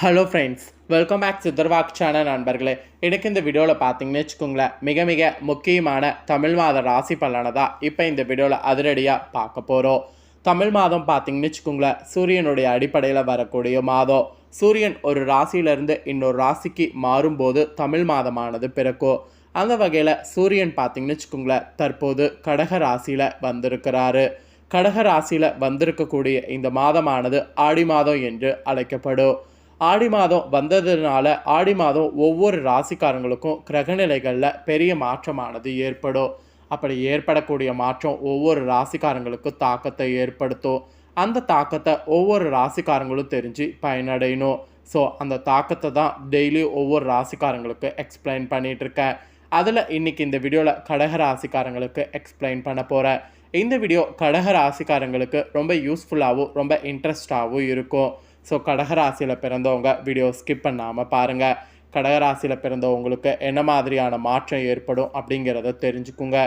Hello friends welcome back சித்தர்வாக் channel நண்பர்களே. எனக்கு இந்த வீடியோவில் பார்த்தீங்கன்னு வச்சுக்கோங்களேன் மிக மிக முக்கியமான தமிழ் மாத ராசி பலனை தான் இப்போ இந்த வீடியோவில் அதிரடியாக பார்க்க போகிறோம் தமிழ் மாதம் பார்த்தீங்கன்னு வச்சுக்கோங்களேன் சூரியனுடைய அடிப்படையில் வரக்கூடிய மாதம். சூரியன் ஒரு ராசியிலிருந்து இன்னொரு ராசிக்கு மாறும்போது தமிழ் மாதமானது பிறக்கும். அந்த வகையில் சூரியன் பார்த்தீங்கன்னு வச்சுக்கோங்களேன் தற்போது கடக ராசியில் வந்திருக்கிறாரு. கடக ராசியில் வந்திருக்கக்கூடிய இந்த மாதமானது ஆடி மாதம் என்று அழைக்கப்படும். ஆடி மாதம் வந்ததுனால ஆடி மாதம் ஒவ்வொரு ராசிக்காரங்களுக்கும் கிரகநிலைகளில் பெரிய மாற்றமானது ஏற்படும். அப்படி ஏற்படக்கூடிய மாற்றம் ஒவ்வொரு ராசிக்காரங்களுக்கும் தாக்கத்தை ஏற்படுத்தும். அந்த தாக்கத்தை ஒவ்வொரு ராசிக்காரங்களும் தெரிஞ்சு பயனடையணும். ஸோ அந்த தாக்கத்தை தான் டெய்லி ஒவ்வொரு ராசிக்காரங்களுக்கு எக்ஸ்பிளைன் பண்ணிகிட்ருக்கேன் அதில் இன்னைக்கு இந்த வீடியோவில் கடக ராசிக்காரங்களுக்கு எக்ஸ்பிளைன் பண்ண போகிறேன் இந்த வீடியோ கடக ராசிக்காரங்களுக்கு ரொம்ப யூஸ்ஃபுல்லாகவும் ரொம்ப இன்ட்ரெஸ்டாகவும் இருக்கும். ஸோ கடகராசியில் பிறந்தவங்க வீடியோ ஸ்கிப் பண்ணாமல் பாருங்கள் கடகராசியில் பிறந்தவங்களுக்கு என்ன மாதிரியான மாற்றம் ஏற்படும் அப்படிங்கிறத தெரிஞ்சுக்குங்க.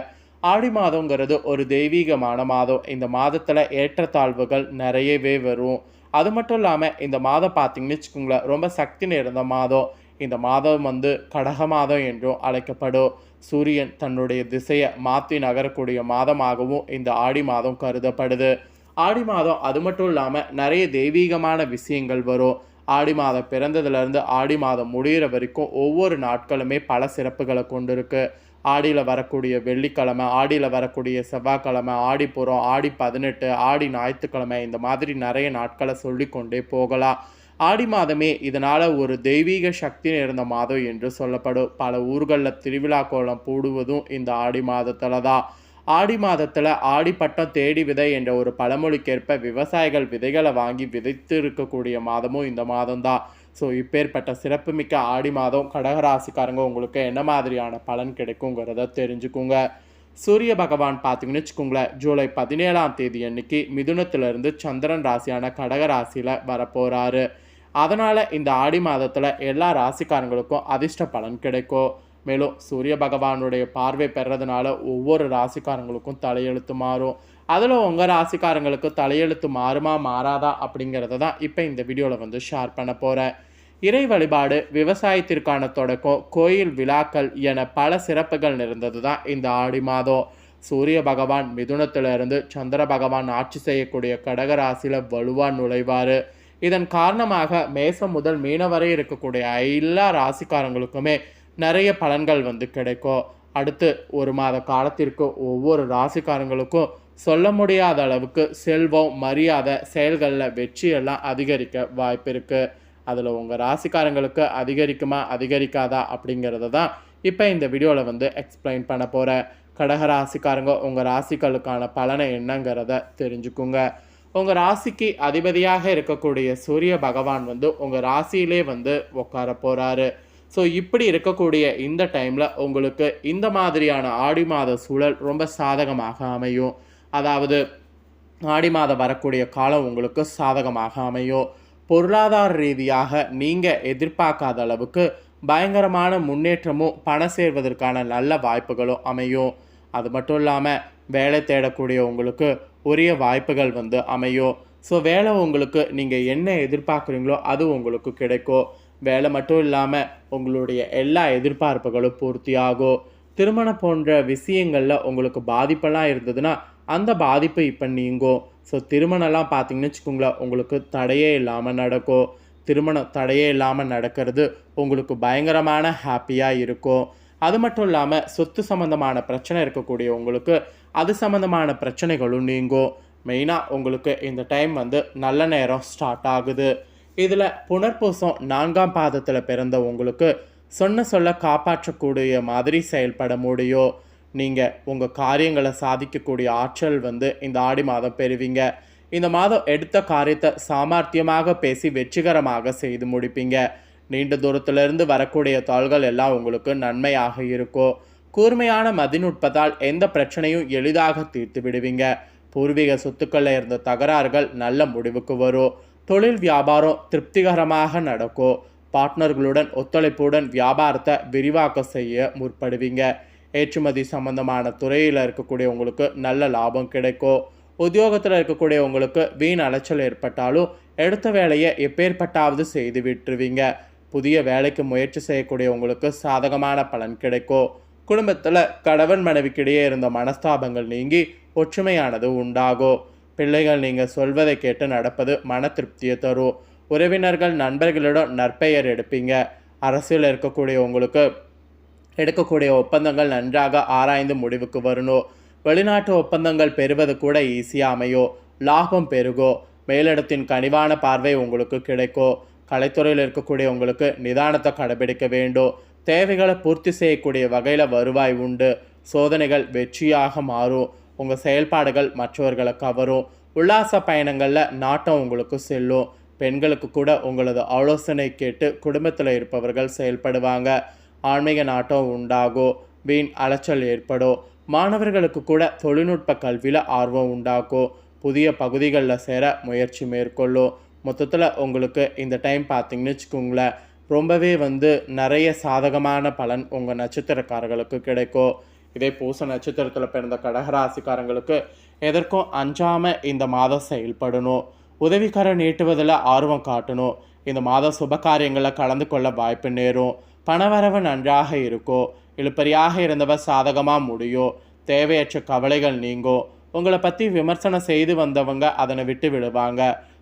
ஆடி மாதங்கிறது ஒரு தெய்வீகமான மாதம். இந்த மாதத்தில் ஏற்றத்தாழ்வுகள் நிறையவே வரும். அது மட்டும் இல்லாமல் இந்த மாதம் பார்த்தீங்கன்னு வச்சுக்கோங்களேன் ரொம்ப சக்தி நிறைந்த மாதம். இந்த மாதம் வந்து கடக மாதம் என்றும் அழைக்கப்படும். சூரியன் தன்னுடைய திசையை மாற்றி நகரக்கூடிய மாதமாகவும் இந்த ஆடி மாதம் கருதப்படுது. ஆடி மாதம் அது மட்டும் இல்லாமல் நிறைய தெய்வீகமான விஷயங்கள் வரும். ஆடி மாதம் பிறந்ததுலேருந்து ஆடி மாதம் முடிகிற வரைக்கும் ஒவ்வொரு நாட்களுமே பல சிறப்புகளை கொண்டு இருக்கு ஆடியில் வரக்கூடிய வெள்ளிக்கிழமை ஆடியில் வரக்கூடிய செவ்வாய்க்கிழமை ஆடிப்புறம் ஆடி பதினெட்டு ஆடி ஞாயிற்றுக்கிழமை இந்த மாதிரி நிறைய நாட்களை சொல்லிக்கொண்டே போகலாம். ஆடி மாதமே இதனால் ஒரு தெய்வீக சக்தி நிறைந்த மாதம் என்று சொல்லப்படும். பல ஊர்களில் திருவிழா கோலம் போடுவதும் இந்த ஆடி மாதத்தில் தான். ஆடி மாதத்தில் ஆடி பட்டம் தேடி விதை என்ற ஒரு பழமொழிக்கேற்ப விவசாயிகள் விதைகளை வாங்கி விதைத்து இருக்கக்கூடிய மாதமும் இந்த மாதம்தான். ஸோ இப்பேற்பட்ட சிறப்புமிக்க ஆடி மாதம் கடகராசிக்காரங்க உங்களுக்கு என்ன மாதிரியான பலன் கிடைக்குங்கிறத தெரிஞ்சுக்குங்க. சூரிய பகவான் பார்த்தீங்கன்னு வச்சுக்கோங்களேன் ஜூலை பதினேழாம் தேதி அன்னைக்கு மிதுனத்திலிருந்து சந்திரன் ராசியான கடக ராசியில் வரப்போகிறாரு அதனால் இந்த ஆடி மாதத்தில் எல்லா ராசிக்காரங்களுக்கும் அதிர்ஷ்ட பலன் கிடைக்கும். மேலும் சூரிய பகவானுடைய பார்வை பெறதுனால ஒவ்வொரு ராசிக்காரங்களுக்கும் தலையெழுத்து மாறும். அதில் உங்கள் ராசிக்காரங்களுக்கு தலையெழுத்து மாறுமா மாறாதா அப்படிங்கிறத தான் இப்போ இந்த வீடியோவில் வந்து ஷேர் பண்ண போகிறேன் இறை வழிபாடு விவசாயத்திற்கான தொடக்கம் கோயில் விழாக்கள் என பல சிறப்புகள் நிறைந்தது தான் இந்த ஆடி மாதம். சூரிய பகவான் மிதுனத்திலிருந்து சந்திர பகவான் ஆட்சி செய்யக்கூடிய கடகராசியில் வலுவாக நுழைவார். இதன் காரணமாக மேசம் முதல் மீன வரை இருக்கக்கூடிய எல்லா ராசிக்காரங்களுக்குமே நிறைய பலன்கள் வந்து கிடைக்கும். அடுத்து ஒரு மாத காலத்திற்கு ஒவ்வொரு ராசிக்காரங்களுக்கும் சொல்ல முடியாத அளவுக்கு செல்வம் மரியாதை செயல்களில் வெற்றியெல்லாம் அதிகரிக்க வாய்ப்பு இருக்குது அதில் உங்கள் ராசிக்காரங்களுக்கு அதிகரிக்குமா அதிகரிக்காதா அப்படிங்கிறத தான் இப்போ இந்த வீடியோவில் வந்து எக்ஸ்பிளைன் பண்ண போகிறேன் கடக ராசிக்காரங்க உங்கள் ராசிகளுக்கான பலனை என்னங்கிறத தெரிஞ்சுக்குங்க. உங்கள் ராசிக்கு அதிபதியாக இருக்கக்கூடிய சூரிய பகவான் வந்து உங்கள் ராசியிலே வந்து உட்கார போகிறாரு ஸோ இப்படி இருக்கக்கூடிய இந்த டைமில் உங்களுக்கு இந்த மாதிரியான ஆடி மாத சூழல் ரொம்ப சாதகமாக அமையும். அதாவது ஆடி மாதம் வரக்கூடிய காலம் உங்களுக்கு சாதகமாக அமையும். பொருளாதார ரீதியாக நீங்கள் எதிர்பார்க்காத அளவுக்கு பயங்கரமான முன்னேற்றமும் பணம் சேர்வதற்கான நல்ல வாய்ப்புகளும் அமையும். அது மட்டும் இல்லாமல் வேலை தேடக்கூடிய உங்களுக்கு உரிய வாய்ப்புகள் வந்து அமையும். ஸோ வேலை உங்களுக்கு நீங்கள் என்ன எதிர்பார்க்குறீங்களோ அது உங்களுக்கு கிடைக்கும். வேலை மட்டும் இல்லாமல் உங்களுடைய எல்லா எதிர்பார்ப்புகளும் பூர்த்தியாகும் திருமணம் போன்ற விஷயங்களில் உங்களுக்கு பாதிப்பெல்லாம் இருந்ததுன்னா அந்த பாதிப்பு இப்போ நீங்கும் ஸோ திருமணம்லாம் பார்த்தீங்கன்னு வச்சுக்கோங்களேன் உங்களுக்கு தடையே இல்லாமல் நடக்கும் திருமணம் தடையே இல்லாமல் நடக்கிறது உங்களுக்கு பயங்கரமான ஹாப்பியாக இருக்கும் அது மட்டும் இல்லாமல் சொத்து சம்மந்தமான பிரச்சனை இருக்கக்கூடிய உங்களுக்கு அது சம்மந்தமான பிரச்சனைகளும் நீங்கும் மெயினாக உங்களுக்கு இந்த டைம் வந்து நல்ல நேரம் ஸ்டார்ட் ஆகுது. இதில் புனர்பூசம் நான்காம் பாதத்தில் பிறந்த உங்களுக்கு சொன்ன சொல்ல காப்பாற்றக்கூடிய மாதிரி செயல்பட முடியும் நீங்கள் உங்கள் காரியங்களை சாதிக்கக்கூடிய ஆற்றல் வந்து இந்த ஆடி மாதம் பெறுவீங்க. இந்த மாதம் எடுத்த காரியத்தை சாமர்த்தியமாக பேசி வெற்றிகரமாக செய்து முடிப்பீங்க. நீண்ட தூரத்திலிருந்து வரக்கூடிய தாள்கள் எல்லாம் உங்களுக்கு நன்மையாக இருக்கும் கூர்மையான மதிநுட்பத்தால் எந்த பிரச்சனையும் எளிதாக தீர்த்து விடுவீங்க. பூர்வீக சொத்துக்களில் இருந்த தகராறுகள் நல்ல முடிவுக்கு வரும். தொழில் வியாபாரம் திருப்திகரமாக நடக்கும் பார்ட்னர்களுடன் ஒத்துழைப்புடன் வியாபாரத்தை விரிவாக்கம் செய்ய முற்படுவீங்க. ஏற்றுமதி சம்பந்தமான துறையில் இருக்கக்கூடிய உங்களுக்கு நல்ல லாபம் கிடைக்கும் உத்தியோகத்தில் இருக்கக்கூடிய உங்களுக்கு வீண் அலைச்சல் ஏற்பட்டாலும் எடுத்த வேலையை எப்பேற்பட்டாவது செய்து விட்டுருவீங்க. புதிய வேலைக்கு முயற்சி செய்யக்கூடிய உங்களுக்கு சாதகமான பலன் கிடைக்கும் குடும்பத்தில் கணவன் மனைவிக்கிடையே இருந்த மனஸ்தாபங்கள் நீங்கி ஒற்றுமையானது உண்டாகும் பிள்ளைகள் நீங்கள் சொல்வதை கேட்டு நடப்பது மன திருப்தியை தரும். உறவினர்கள் நண்பர்களிடம் நற்பெயர் எடுப்பீங்க. அரசியல் இருக்கக்கூடிய உங்களுக்கு எடுக்கக்கூடிய ஒப்பந்தங்கள் நன்றாக ஆராய்ந்து முடிவுக்கு வரணும். வெளிநாட்டு ஒப்பந்தங்கள் பெறுவது கூட ஈஸியாக அமையும். லாபம் பெருகும் மேலிடத்தின் கனிவான பார்வை உங்களுக்கு கிடைக்கும் கலைத்துறையில் இருக்கக்கூடிய உங்களுக்கு நிதானத்தை கடைபிடிக்க வேண்டும். தேவைகளை பூர்த்தி செய்யக்கூடிய வகையில் வருவாய் உண்டு. சோதனைகள் வெற்றியாக மாறும். உங்கள் செயல்பாடுகள் மற்றவர்களை கவரும் உல்லாச பயணங்களில் நாட்டம் உங்களுக்கு செல்லும். பெண்களுக்கு கூட உங்களது ஆலோசனை கேட்டு குடும்பத்தில் இருப்பவர்கள் செயல்படுவாங்க. ஆன்மீக நாட்டம் உண்டாகும். வீண் அலைச்சல் ஏற்படும். மாணவர்களுக்கு கூட தொழில்நுட்ப கல்வியில் ஆர்வம் உண்டாக்கும் புதிய பகுதிகளில் சேர முயற்சி மேற்கொள்ளும். மொத்தத்தில் உங்களுக்கு இந்த டைம் பார்த்தீங்கன்னு வச்சுக்கோங்களேன். ரொம்பவே வந்து நிறைய சாதகமான பலன் உங்கள் நட்சத்திரக்காரர்களுக்கு கிடைக்கும். இதே பூச நட்சத்திரத்தில் பிறந்த கடகராசிக்காரங்களுக்கு எதற்கும் அஞ்சாமல் இந்த மாதம் செயல்படணும். உதவிக்கரம் நீட்டுவதில் ஆர்வம் காட்டணும். இந்த மாதம் சுப காரியங்களில் கலந்து கொள்ள வாய்ப்பு நேரும். பணவரவு நன்றாக இருக்கும். இழுப்பறியாக இருந்தவர் சாதகமாக முடியும். தேவையற்ற கவலைகள் நீங்கும். உங்களை பற்றி விமர்சனம் செய்து வந்தவங்க அதனை விட்டு விடுவாங்க.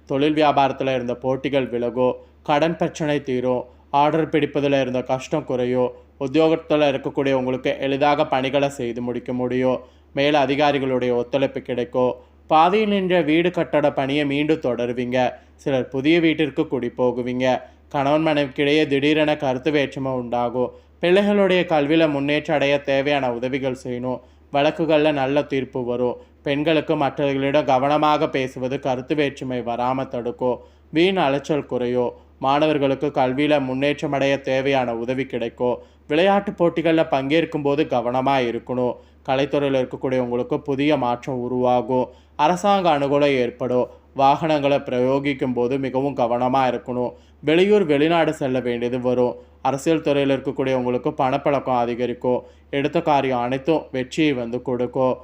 தொழில் வியாபாரத்தில் இருந்த போட்டிகள் விலகும். கடன் பிரச்சனை தீரும். ஆர்டர் பிடிப்பதில் இருந்த கஷ்டம் குறையும். உத்தியோகத்தில் இருக்கக்கூடிய உங்களுக்கு எளிதாக பணிகளை செய்து முடிக்க முடியும். மேல் அதிகாரிகளுடைய ஒத்துழைப்பு கிடைக்கும் பாதியில் நின்ற வீடு கட்டட பணியை மீண்டும் தொடருவீங்க. சிலர் புதிய வீட்டிற்கு குடி போகுவீங்க. கணவன் மனைவிக்கிடையே திடீரென கருத்து வேற்றுமை உண்டாகும் பிள்ளைகளுடைய கல்வியில் முன்னேற்றம் அடைய தேவையான உதவிகள் செய்யணும். வழக்குகளில் நல்ல தீர்ப்பு வரும். பெண்களுக்கு மற்றவர்களிடம் கவனமாக பேசுவது கருத்து வேற்றுமை வராமல் தடுக்கும் வீண் அலைச்சல் குறையும் மாணவர்களுக்கு கல்வியில் முன்னேற்றம் அடைய தேவையான உதவி கிடைக்கும். விளையாட்டு போட்டிகளில் பங்கேற்கும் போது கவனமாக இருக்கணும். கலைத்துறையில் இருக்கக்கூடிய உங்களுக்கு புதிய மாற்றம் உருவாகும். அரசாங்க அனுகூலம் ஏற்படும். வாகனங்களை பிரயோகிக்கும் போது மிகவும் கவனமாக இருக்கணும். வெளியூர் வெளிநாடு செல்ல வேண்டியது வரும். அரசியல் துறையில் இருக்கக்கூடிய உங்களுக்கு பணப்பழக்கம் அதிகரிக்கும். எடுத்த காரியம் அனைத்தும் வெற்றியை வந்து கொடுக்கும்.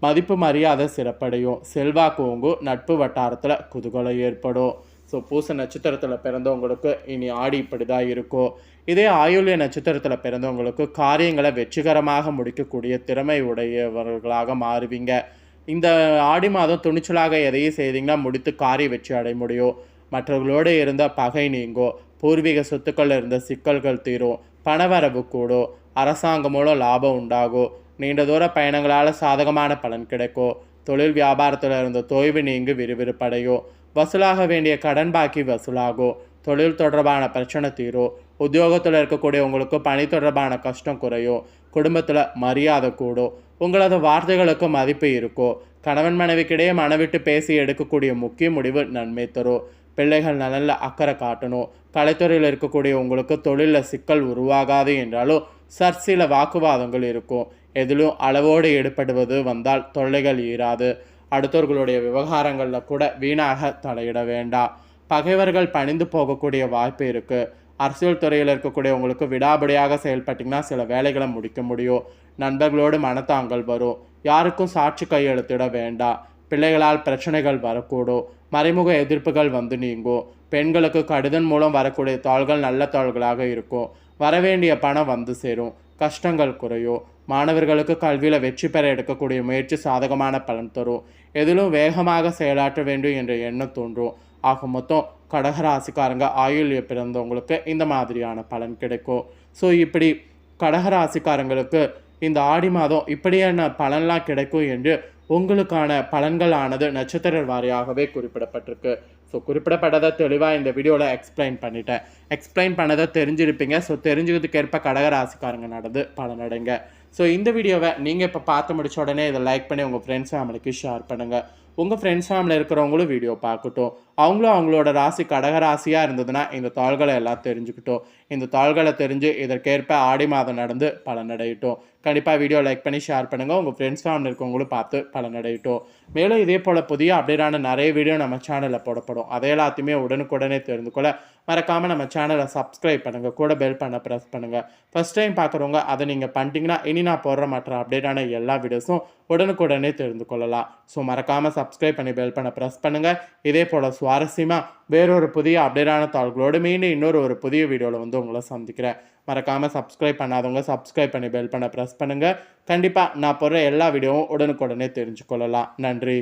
மதிப்பு மரியாதை சிறப்படையும். செல்வாக்கு ஓங்கும். நட்பு வட்டாரத்தில் குதூகலம் ஏற்படும். ஸோ பூச நட்சத்திரத்தில் பிறந்தவங்களுக்கு இனி ஆடி இப்படி தான் இருக்கும். இதே ஆயுள்ய நட்சத்திரத்தில் பிறந்தவங்களுக்கு காரியங்களை வெற்றிகரமாக முடிக்கக்கூடிய திறமை உடையவர்களாக மாறுவீங்க. இந்த ஆடி மாதம் துணிச்சலாக எதையும் செய்தீங்கன்னா முடித்து காரிய வெற்றி அடைய முடியும். மற்றவர்களோடு இருந்த பகை நீங்கும் பூர்வீக சொத்துக்களில் இருந்த சிக்கல்கள் தீரும் பணவரவு கூடும் அரசாங்கம் மூலம் லாபம் உண்டாகும் நீண்ட தூர பயணங்களால் சாதகமான பலன் கிடைக்கும். தொழில் வியாபாரத்தில் இருந்த தொய்வு நீங்கி விறுவிறுப்படையும் வசூலாக வேண்டிய கடன் பாக்கி வசூலாகும் தொழில் தொடர்பான பிரச்சனை தீரும் உத்தியோகத்தில் இருக்கக்கூடிய உங்களுக்கு பணி தொடர்பான கஷ்டம் குறையும் குடும்பத்தில் மரியாதை கூடும் உங்களது வார்த்தைகளுக்கு மதிப்பு இருக்கும் கணவன் மனைவிக்கிடையே மனவிட்டு பேசி எடுக்கக்கூடிய முக்கிய முடிவு நன்மை தரும் பிள்ளைகள் நலனில் அக்கறை காட்டணும். கலைத்துறையில் இருக்கக்கூடிய உங்களுக்கு தொழிலில் சிக்கல் உருவாகாது என்றாலும் சர்ச்சில வாக்குவாதங்கள் இருக்கும். எதிலும் அளவோடு ஈடுபடுவது வந்தால் தொல்லைகள் ஈராது. அடுத்தவர்களுடைய விவகாரங்களில் கூட வீணாக தலையிட வேண்டாம். பகைவர்கள் பணிந்து போகக்கூடிய வாய்ப்பு இருக்குது அரசியல் துறையில் இருக்கக்கூடிய உங்களுக்கு விடாபடியாக செயல்பட்டிங்கன்னா சில வேலைகளை முடிக்க முடியும். நண்பர்களோடு மனத்தாங்கல் வரும். யாருக்கும் சாட்சி கையெழுத்திட வேண்டாம். பிள்ளைகளால் பிரச்சனைகள் வரக்கூடும் மறைமுக எதிர்ப்புகள் வந்து நீங்கும் பெண்களுக்கு கடிதம் மூலம் வரக்கூடிய தாள்கள் நல்ல தாள்களாக இருக்கும் வரவேண்டிய பணம் வந்து சேரும் கஷ்டங்கள் குறையும் மாணவர்களுக்கு கல்வியில் வெற்றி பெற எடுக்கக்கூடிய முயற்சி சாதகமான பலன் தரும் எதிலும் வேகமாக செயலாற்ற வேண்டும் என்ற எண்ணம் தோன்றும் ஆக மொத்தம் கடகராசிக்காரங்க ஆயுள்ய பிறந்தவங்களுக்கு இந்த மாதிரியான பலன் கிடைக்கும் ஸோ இப்படி கடகராசிக்காரங்களுக்கு இந்த ஆடி மாதம் இப்படியான பலன்லாம் கிடைக்கும் என்று உங்களுக்கான பலன்களானது நட்சத்திர வாரியாகவே குறிப்பிடப்பட்டிருக்கு. ஸோ குறிப்பிடப்பட்டதை தெளிவாக இந்த வீடியோவில் எக்ஸ்பிளைன் பண்ணிட்டேன். எக்ஸ்பிளைன் பண்ணதை தெரிஞ்சிருப்பீங்க. ஸோ தெரிஞ்சுக்கிறதுக்கு ஏற்ப கடகராசிக்காரங்க நடந்து பலனடைங்க ஸோ இந்த வீடியோவை நீங்கள் இப்போ பார்த்து முடிச்ச உடனே இதை லைக் பண்ணி உங்கள் ஃப்ரெண்ட்ஸ் ஃபேமிலிக்கு ஷேர் பண்ணுங்கள் உங்கள் ஃப்ரெண்ட்ஸ் ஃபேமிலியில் இருக்கிறவங்களும் வீடியோ பார்க்கட்டும். அவங்களும் அவங்களோட ராசி கடகராசியாக இருந்ததுன்னா இந்த தாள்களை எல்லாம் தெரிஞ்சுக்கிட்டோம். இந்த தாள்களை தெரிஞ்சு இதற்கேற்ப ஆடி மாதம் நடந்து பலனடையட்டும். கண்டிப்பாக வீடியோ லைக் பண்ணி ஷேர் பண்ணுங்கள் உங்கள் ஃப்ரெண்ட்ஸ் ஃபேமிலி இருக்கவங்களும் பார்த்து பலனடையிட்டோம். மேலும் இதே போல் புதிய அப்டேட்டான நிறைய வீடியோ நம்ம சேனலில் போடப்படும். அதை எல்லாத்தையுமே உடனுக்குடனே தெரிந்து கொள்ள மறக்காமல் நம்ம சேனலை சப்ஸ்கிரைப் பண்ணுங்கள் கூட பெல் பண்ண ப்ரெஸ் பண்ணுங்கள் ஃபஸ்ட் டைம் பார்க்குறவங்க அதை நீங்கள் பண்ணிட்டீங்கன்னா இனி நான் போடுற மற்ற அப்டேட்டான எல்லா வீடியோஸும் உடனுக்குடனே தெரிந்து கொள்ளலாம். ஸோ மறக்காமல் சப்ஸ்கிரைப் பண்ணி பெல் பண்ண ப்ரெஸ் பண்ணுங்கள் இதே போல் சுவாரஸ்யமாக வேறொரு புதிய அப்டேட்டான தாள்களோடு மீண்டும் இன்னொரு ஒரு புதிய வீடியோவில் வந்து உங்களை சந்திக்கிறேன். மறக்காமல் சப்ஸ்கிரைப் பண்ணாதவங்க சப்ஸ்கிரைப் பண்ணி பெல் பண்ண ப்ரெஸ் பண்ணுங்கள் கண்டிப்பாக நான் போடுற எல்லா வீடியோவும் உடனுக்குடனே தெரிஞ்சுக்கொள்ளலாம் நன்றி.